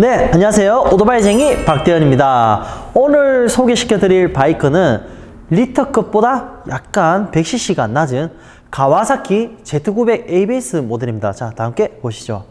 네, 안녕하세요. 오토바이쟁이 박대현입니다. 오늘 소개시켜 드릴 바이크는 리터급보다 약간 100cc가 낮은 가와사키 Z900 ABS 모델입니다. 자, 다 함께 보시죠.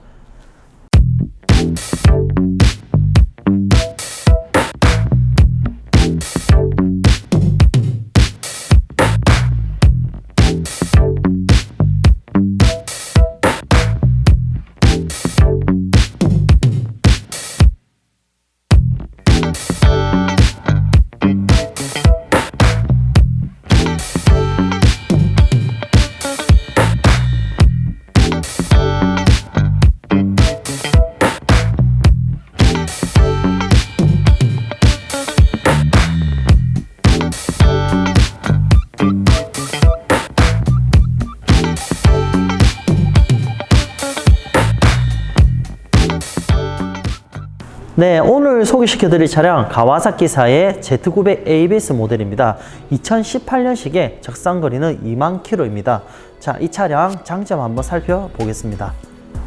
네, 오늘 소개시켜 드릴 차량 가와사키사의 Z900 ABS 모델입니다. 2018년식의 적상거리는 2만 킬로입니다. 자, 이 차량 장점 한번 살펴보겠습니다.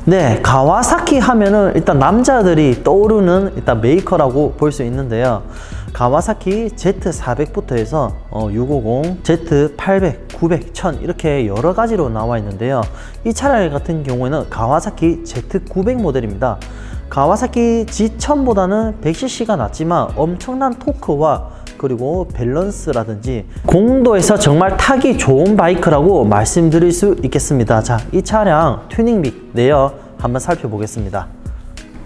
네, 가와사키 하면은 일단 남자들이 떠오르는 일단 메이커라고 볼 수 있는데요. 가와사키 Z400부터 해서 어, 650, Z800, 900, 1000 이렇게 여러 가지로 나와 있는데요. 이 차량 같은 경우에는 가와사키 Z900 모델입니다. 가와사키 G1000보다는 100cc가 낮지만 엄청난 토크와 그리고 밸런스라든지 공도에서 정말 타기 좋은 바이크라고 말씀드릴 수 있겠습니다. 자, 이 차량 튜닝빅 내역 한번 살펴보겠습니다.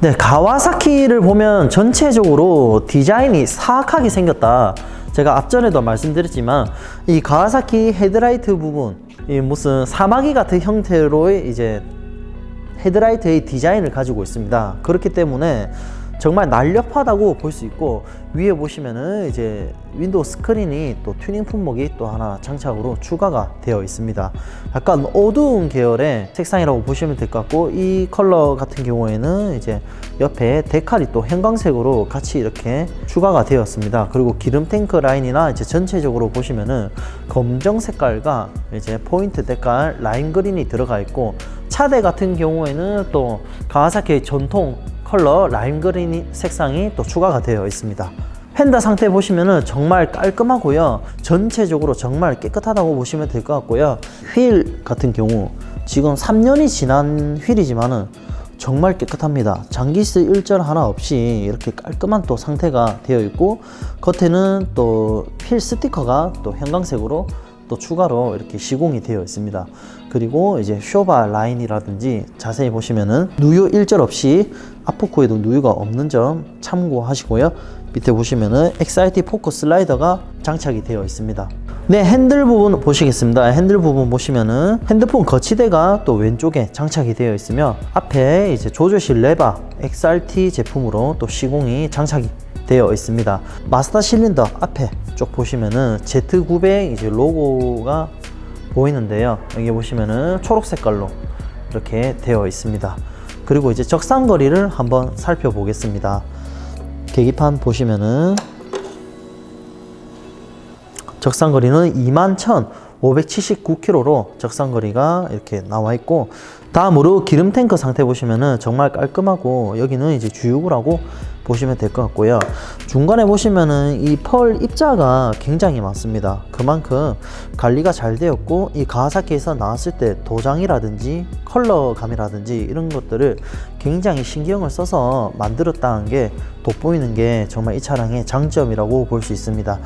네, 가와사키를 보면 전체적으로 디자인이 사악하게 생겼다. 제가 앞전에도 말씀드렸지만 이 가와사키 헤드라이트 부분 이 무슨 사마귀 같은 형태로의 이제 헤드라이트의 디자인을 가지고 있습니다. 그렇기 때문에 정말 날렵하다고 볼 수 있고 위에 보시면은 이제 윈도우 스크린이 또 튜닝 품목이 또 하나 장착으로 추가가 되어 있습니다. 약간 어두운 계열의 색상이라고 보시면 될 것 같고 이 컬러 같은 경우에는 이제 옆에 데칼이 또 형광색으로 같이 이렇게 추가가 되었습니다. 그리고 기름 탱크 라인이나 이제 전체적으로 보시면은 검정 색깔과 이제 포인트 데칼 라임 그린이 들어가 있고 차대 같은 경우에는 또 가와사키의 전통 컬러 라임 그린 색상이 또 추가가 되어 있습니다. 펜더 상태 보시면은 정말 깔끔하고요. 전체적으로 정말 깨끗하다고 보시면 될 것 같고요. 휠 같은 경우 지금 3년이 지난 휠이지만은 정말 깨끗합니다. 장기스 일절 하나 없이 이렇게 깔끔한 또 상태가 되어 있고 겉에는 또휠 스티커가 또 형광색으로 또 추가로 이렇게 시공이 되어 있습니다. 그리고 이제 쇼바 라인이라든지 자세히 보시면은 누유 일절 없이 앞포크에도 누유가 없는 점 참고하시고요. 밑에 보시면은 XIT 포크 슬라이더가 장착이 되어 있습니다. 네, 핸들 부분 보시겠습니다. 핸들 부분 보시면은 핸드폰 거치대가 또 왼쪽에 장착이 되어 있으며 앞에 이제 조절실 레바 XRT 제품으로 또 시공이 장착이 되어 있습니다. 마스터 실린더 앞에 쭉 보시면은 Z900 이제 로고가 보이는데요. 여기 보시면은 초록 색깔로 이렇게 되어 있습니다. 그리고 이제 적상거리를 한번 살펴보겠습니다. 계기판 보시면은 적상거리는 21,579km로 적상거리가 이렇게 나와 있고 다음으로 기름 탱크 상태 보시면은 정말 깔끔하고 여기는 이제 주유구라고 보시면 될 것 같고요. 중간에 보시면은 이 펄 입자가 굉장히 많습니다. 그만큼 관리가 잘 되었고 이 가와사키에서 나왔을 때 도장이라든지 컬러감이라든지 이런 것들을 굉장히 신경을 써서 만들었다는 게 돋보이는 게 정말 이 차량의 장점이라고 볼 수 있습니다.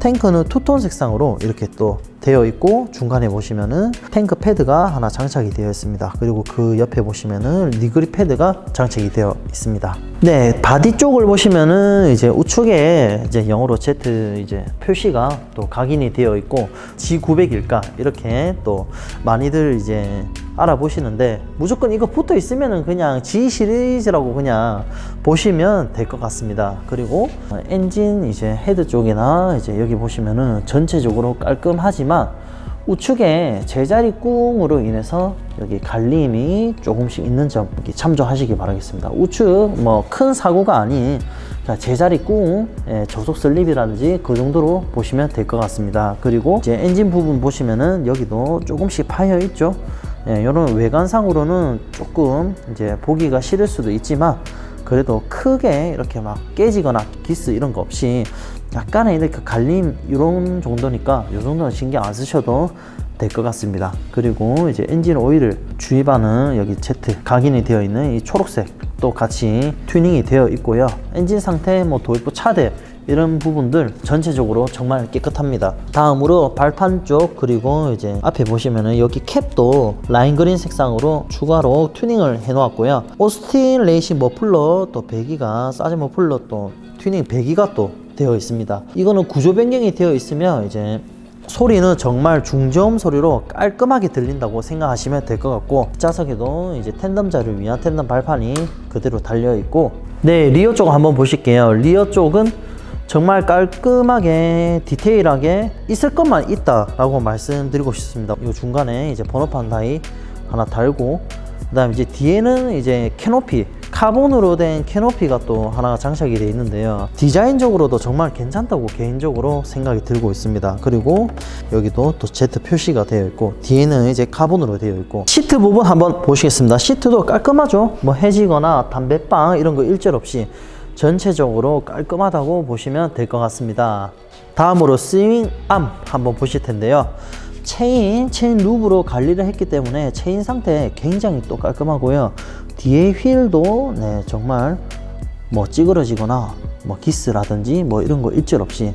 탱크는 투톤 색상으로 이렇게 또 되어 있고 중간에 보시면은 탱크 패드가 하나 장착이 되어 있습니다. 그리고 그 옆에 보시면은 리그리 패드가 장착이 되어 있습니다. 네, 바디 쪽을 보시면은 이제 우측에 이제 영어로 Z 이제 표시가 또 각인이 되어 있고 G900일까 이렇게 또 많이들 이제 알아보시는데 무조건 이거 붙어 있으면은 그냥 G 시리즈라고 그냥 보시면 될 것 같습니다. 그리고 엔진 이제 헤드 쪽이나 이제 여기 보시면은 전체적으로 깔끔하지만 우측에 제자리 꿍으로 인해서 여기 갈림이 조금씩 있는 점 참조하시기 바라겠습니다. 우측 뭐 큰 사고가 아닌 자, 제자리 꿍 예, 저속 슬립이라든지 그 정도로 보시면 될 것 같습니다. 그리고 이제 엔진 부분 보시면은 여기도 조금씩 파여 있죠. 예, 이런 외관상으로는 조금 이제 보기가 싫을 수도 있지만 그래도 크게 이렇게 막 깨지거나 기스 이런 거 없이 약간의 이렇게 갈림 이런 정도니까 이 정도는 신경 안 쓰셔도 될 것 같습니다. 그리고 이제 엔진 오일을 주입하는 여기 Z 각인이 되어 있는 이 초록색 또 같이 튜닝이 되어 있고요. 엔진 상태, 뭐 도입부 차대 이런 부분들 전체적으로 정말 깨끗합니다. 다음으로 발판 쪽 그리고 이제 앞에 보시면은 여기 캡도 라인 그린 색상으로 추가로 튜닝을 해 놓았고요. 오스틴 레이싱 머플러 또 배기가 사제 머플러 또 튜닝 배기가 또 되어 있습니다. 이거는 구조 변경이 되어 있으면 이제 소리는 정말 중저음 소리로 깔끔하게 들린다고 생각하시면 될 것 같고 자석에도 이제 텐덤자를 위한 텐덤 발판이 그대로 달려 있고 네 리어 쪽 한번 보실게요 리어 쪽은 정말 깔끔하게 디테일하게 있을 것만 있다라고 말씀드리고 싶습니다. 이 중간에 이제 번호판 다이 하나 달고 그 다음에 이제 뒤에는 이제 캐노피 카본으로 된 캐노피가 또 하나 장착이 되어 있는데요. 디자인적으로도 정말 괜찮다고 개인적으로 생각이 들고 있습니다. 그리고 여기도 또 Z 표시가 되어 있고 뒤에는 이제 카본으로 되어 있고. 시트 부분 한번 보시겠습니다. 시트도 깔끔하죠? 뭐 해지거나 담배빵 이런 거 일절 없이 전체적으로 깔끔하다고 보시면 될 것 같습니다 다음으로 스윙암 한번 보실 텐데요 체인, 체인 루브로 관리를 했기 때문에 체인 상태 굉장히 또 깔끔하고요. 뒤에 휠도 네, 정말 뭐 찌그러지거나 뭐 기스라든지 뭐 이런 거 일절 없이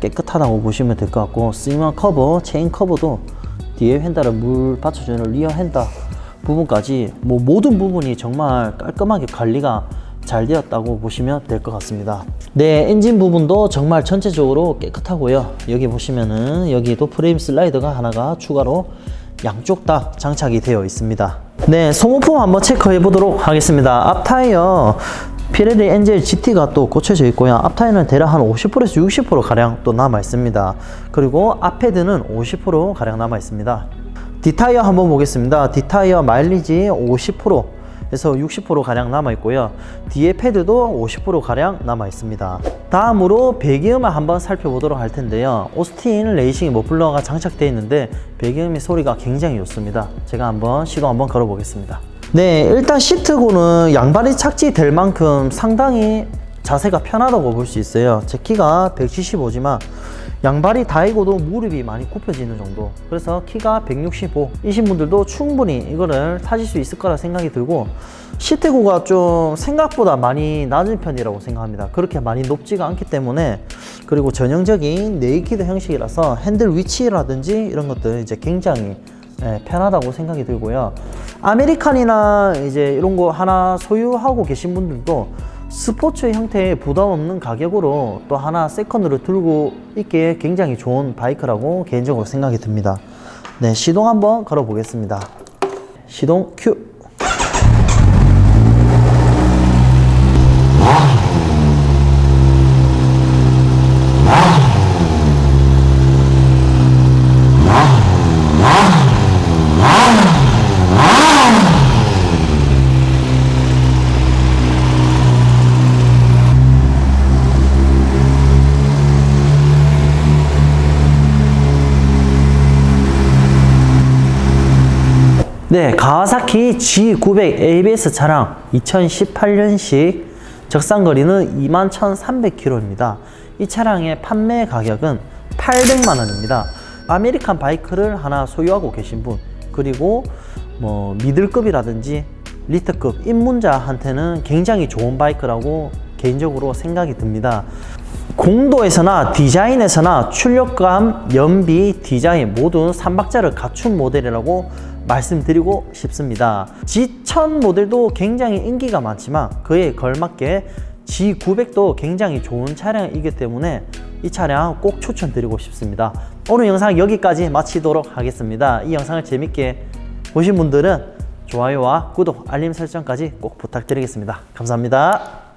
깨끗하다고 보시면 될 것 같고 스윙한 커버, 체인 커버도 뒤에 핸들을 물 받쳐주는 리어 핸들 부분까지 뭐 모든 부분이 정말 깔끔하게 관리가 잘 되었다고 보시면 될 것 같습니다. 네, 엔진 부분도 정말 전체적으로 깨끗하고요. 여기 보시면은 여기도 프레임 슬라이더가 하나가 추가로 양쪽 다 장착이 되어 있습니다. 네, 소모품 한번 체크해 보도록 하겠습니다. 앞 타이어 피레리 엔젤 GT가 또 고쳐져 있고요. 앞 타이어는 대략 한 50%에서 60% 가량 또 남아 있습니다. 그리고 앞 헤드는 50% 가량 남아 있습니다. 디타이어 한번 보겠습니다. 디타이어 마일리지 50% 에서 60% 가량 남아 있고요. 뒤에 패드도 50% 가량 남아 있습니다. 다음으로 배기음을 한번 살펴보도록 할 텐데요. 오스틴 레이싱 머플러가 장착되어 있는데 배기음의 소리가 굉장히 좋습니다. 제가 한번 시도 한번 걸어 보겠습니다. 네, 일단 시트고는 양발이 착지될 만큼 상당히 자세가 편하다고 볼 수 있어요. 제 키가 175지만 양발이 닿이고도 무릎이 많이 굽혀지는 정도. 그래서 키가 165 이신 분들도 충분히 이거를 타실 수 있을 거라 생각이 들고 시트고가 좀 생각보다 많이 낮은 편이라고 생각합니다. 그렇게 많이 높지가 않기 때문에 그리고 전형적인 네이키드 형식이라서 핸들 위치라든지 이런 것들 이제 굉장히 예, 편하다고 생각이 들고요. 아메리칸이나 이제 이런 거 하나 소유하고 계신 분들도 스포츠 형태의 부담 없는 가격으로 또 하나 세컨으로 들고 있기에 굉장히 좋은 바이크라고 개인적으로 생각이 듭니다. 네, 시동 한번 걸어 보겠습니다. 시동 큐. 네, 가와사키 G900 ABS 차량 2018년식 적상 거리는 21,300km입니다. 이 차량의 판매 가격은 800만 원입니다. 아메리칸 바이크를 하나 소유하고 계신 분, 그리고 뭐 미들급이라든지 리트급 입문자한테는 굉장히 좋은 바이크라고 개인적으로 생각이 듭니다. 공도에서나 디자인에서나 출력감, 연비, 디자인 모두 3박자를 갖춘 모델이라고 말씀드리고 싶습니다. G1000 모델도 굉장히 인기가 많지만 그에 걸맞게 G900도 굉장히 좋은 차량이기 때문에 이 차량 꼭 추천드리고 싶습니다. 오늘 영상 여기까지 마치도록 하겠습니다. 이 영상을 재밌게 보신 분들은 좋아요와 구독, 알림 설정까지 꼭 부탁드리겠습니다. 감사합니다.